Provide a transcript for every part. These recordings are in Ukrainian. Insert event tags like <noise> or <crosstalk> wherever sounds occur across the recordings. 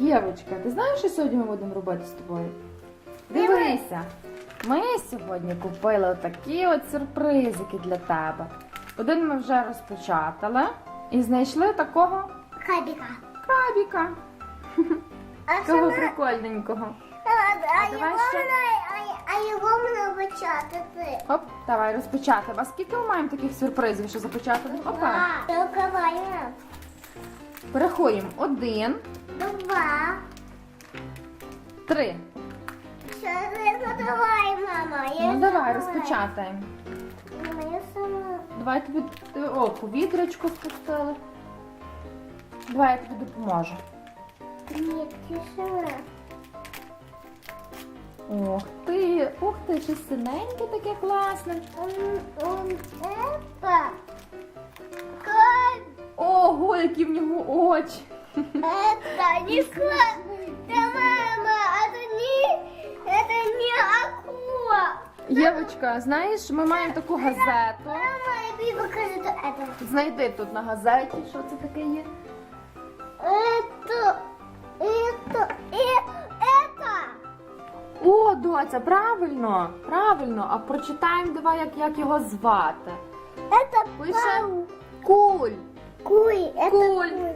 Євочка, ти знаєш, що сьогодні ми будемо робити з тобою? Дивися, ми сьогодні купили отакі от сюрпризики для тебе. Один ми вже розпечатали і знайшли такого Кабіка. крабіка. А Такого прикольненького. А, а, давай його ще. можна- а, а його можна початати. Оп, давай розпечатаємо. А скільки ми маємо таких сюрпризів, що запечатати? Опа. Перерахуємо. Один, Два. три. Що ти ну, давай, мама? Я Ну давай. Мама, я сама. Давай тобі о, повітрячку спустили. Давай я тобі допоможу. Ні, ти сама. Ох ти, ух ти, щось синеньке таке класне. Он, он это. Ого, які в нього очі. это не как? Да, мама, это не, это не акула. Євочка, знаєш, ми маємо таку газету. Мама, я тебе покажу то это. Знайди тут на газеті, що це таке є. Это, это, и это. О, доця, правильно, правильно. А прочитаємо давай, як, як його звати. Это Пише паук. куль. Куй. Это Куль. куй.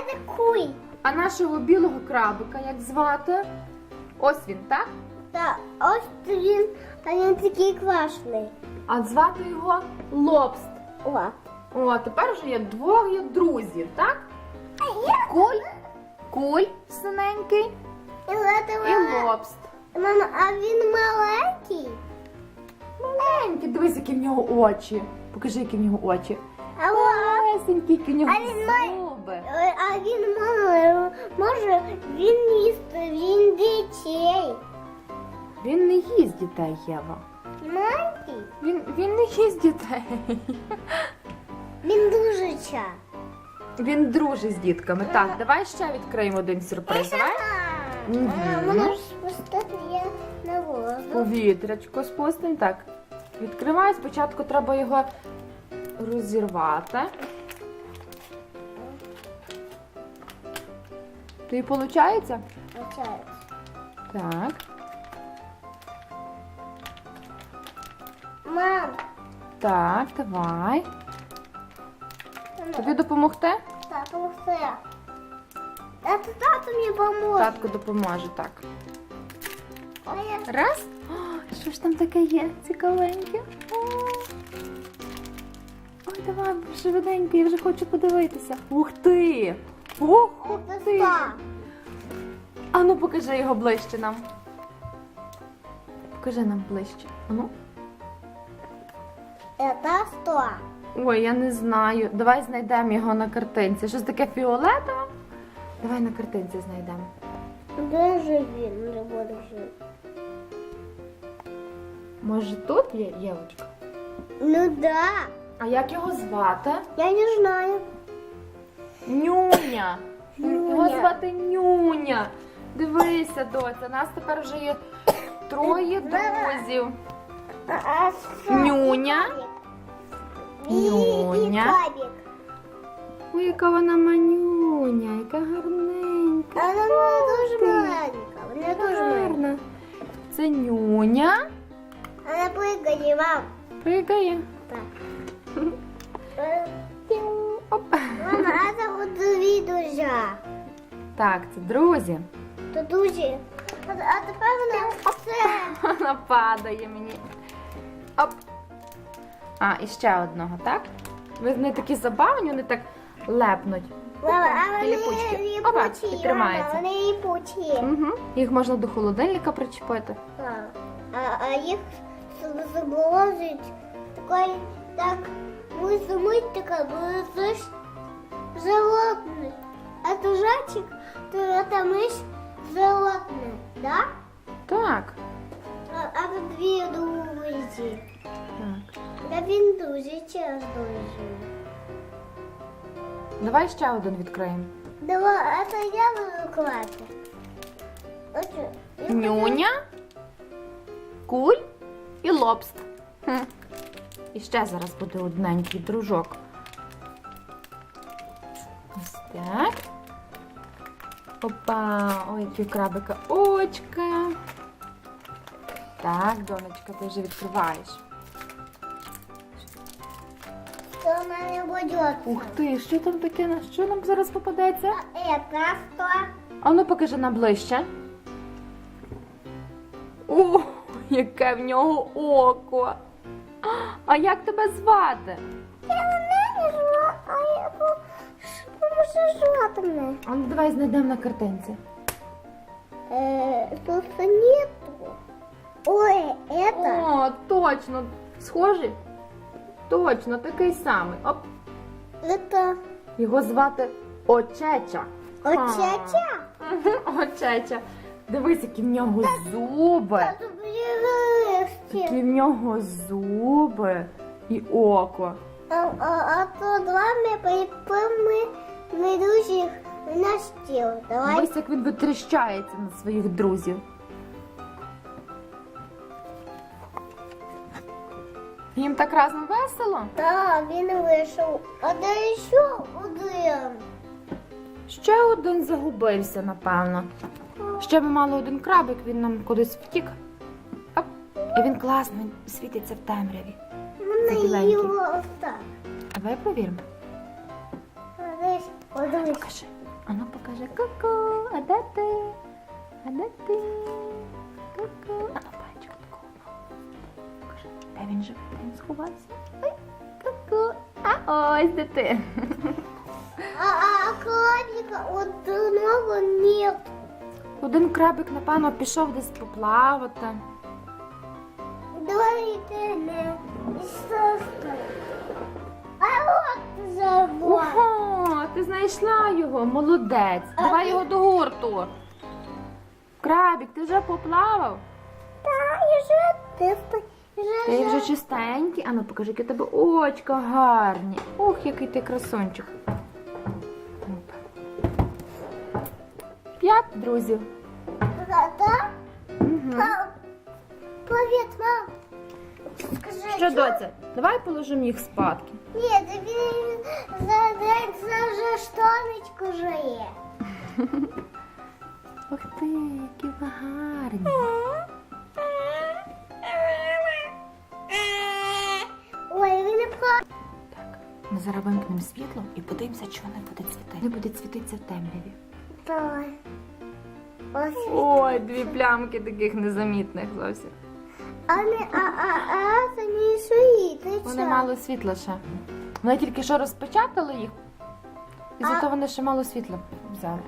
Это куй. А нашого білого крабика як звати? Ось він, так? Да, ось він, а він такий класний. А звати його Лобст. О. О, тепер вже є двоє друзів, так? Куль, куль синенький І і лобст. Мама, а він маленький? Маленький, дивись, які в нього очі. Покажи, які в нього очі. А, Малесенькі, які в нього А він зуби. А він може він їсти, він дітей. Він не їсть дітей, Єва. Маленький? Він, він не їсть дітей. Він дуже ча. Він дружить з дітками. Так, давай ще відкриємо один сюрприз. Давай. Вона ж спустити я на воздух. Повітрячко спустимо. Так. Відкривай. Спочатку треба його розірвати. Тобі виходить? Получається. Так. Мам, Так, давай. Тобі допомогти? тату все. А то тату мені поможе. Татко допоможе, так. Я- Раз. О, що ж там таке є? Цікавеньке. О. Ой, давай, швиденько, я вже хочу подивитися. Ух ти! Це ти! ста. А ну покажи його ближче нам. Покажи нам ближче. Ану. Это сто. Ой, я не знаю. Давай знайдемо його на картинці. Щось таке фіолетове? Давай на картинці знайдемо. Де же він не буде жити? Може тут є Євочка? Ну да. А як його звати? Я не знаю. Нюня. Нюня. Його звати Нюня. Дивися, доця, нас тепер вже є троє друзів. Нюня. Нюня. Ой, яка вона манюня, яка гарненька. А вона дуже маленька. Вона дуже маленька. Гарна. Це Нюня. Вона пригає, мам. Пригає. Так. <laughs> Так, це друзі. То друзі. А, а тепер вона це. Вона падає мені. Оп. А, і ще одного, так? Вони такі забавні, вони так лепнуть. А вони ліпучки. Опа, і тримається. Вони ліпучі. Угу. Їх можна до холодильника причепити. А, а їх заболозить такой так мыть такая будешь животный Это жачик, то это мышь животное, да? Так. А, а тут дві друзі. так. Да він дуже час дуже. Давай ще один відкриємо. Давай, а це я буду класти. Оце. я Нюня, куль і лобст. Хм. І ще зараз буде одненький дружок. Ось так. Опа, ой, які крабика очка. Так, донечка, ти вже відкриваєш. Что нам будет? Ух ти, що там таке? На що нам зараз попадеться? Что? А ну покажи нам ближче. О, яке в нього око. А як тебе звати? Я не знаю, а я поможе животное. А ну давай знайдемо на картинці. Э, тут нету. Ой, это. О, точно. Схожий? Точно, такий самий. Оп. Это Його звати Очеча. очача. <laughs> Мгм, Очеча. Дивись, які в нього зуби. Это близости. Які в нього зуби і око. А, а, а то два ми припимо медузих на стіл. Давай. Дивись, як він витріщається на своїх друзів. Їм так разом весело. Так, він вийшов. А де ще один? Ще один загубився, напевно. Ще ми мали один крабик, він нам кудись втік. Оп. І він класно світиться в темряві. Мене його так. Давай провіримо. Покажи. Ану покажи. Ку-ку, а де ти? А де ти? Ку-ку. Ану пальчик такого. Покажи. Де він живе? Де він сховався? Ой, ку-ку. А ось де ти. А, а крабика одного нет. Один крабик, напевно, пішов десь поплавати. Давайте не сестри. А завод. Ого, ти знайшла його, молодець. Давай його до гурту. Крабик, ти вже поплавав? Та, і вже ти Ти вже чистенький. Ану, покажи, які у тебе очка гарні. Ох, який ти красунчик. П'ять друзів. Так? Угу. А, Привіт, мам. Що, доця, давай положимо їх спадки. Ні, він за день за штаночку жиє. Ух ти, які ви гарні. Ой, він не про... Так, ми зараз вимкнемо світло і подивимося, чи вони будуть світити. Вони будуть світитися в темряві. Давай. Ось. Ой, дві плямки таких незамітних зовсім. А не, а, а, а, це. Вони мало світла ще. Вони тільки що розпечатали їх, і зато вони ще мало світла взяли.